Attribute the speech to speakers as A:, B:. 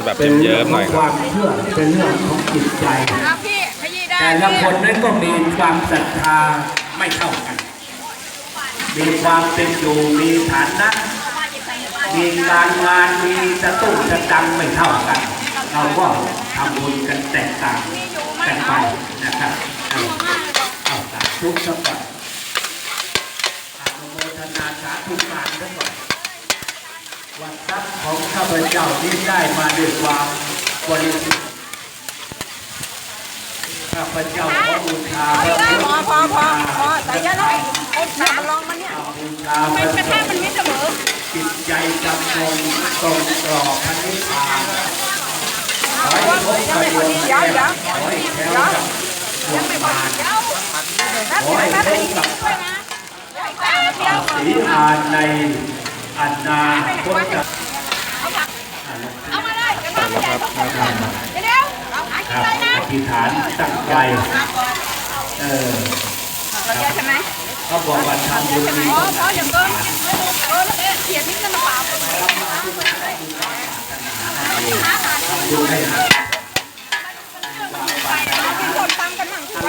A: จะแบบเป็นเยิ้เรื่องมๆหขน่องยคครับ
B: วามเชื่อเป็นเรื่องของจิตใจ เอาพี่ขยี้ได้แต่ละคนนั้นก็มีความศรัทธาไม่เท่ากัน มีความเป็นอยู่มีฐานะ มีการงานมีสตุ้งสตังค์ไม่เท่ากัน เราก็ทำบุญกันแตกต่างกันไปนะครับเอาเอาสาธุสักก่อนอนุโมทนาสาธุการสักก่อน วันทรัพย์ของข้าพเจ้านี้ได้มาด้วยความบริสุทธิ์ข้าพเจ้าขอบูชาพระพุทธพอพอพอพอใส่เยอะเลยไอ้เนี่ยมันลองมันเนี่ยบูชาทำไมพระกระพุทธมันไม่เสมอจิตใจจำนงตรงกรอพระนิพพานขอให้พบกับดวงแก้วขอให้แก้วกับดวงมาขอให้พบกับสีอานใน อันนาพบกับเอามาเลยเดี๋ยวมาใ
A: หญ่
B: เดี๋ยวเอาหยนอธิษฐานตั้งใจเออเราเยอะใช่ไหมเขาบอกว่าทำบุญดีอ๋อเขาอย่างเดิเออแล้วเขียนนิดนึงมะป่าวดูให้หาไปแล้วกินคนตามกันหนังถูกไหม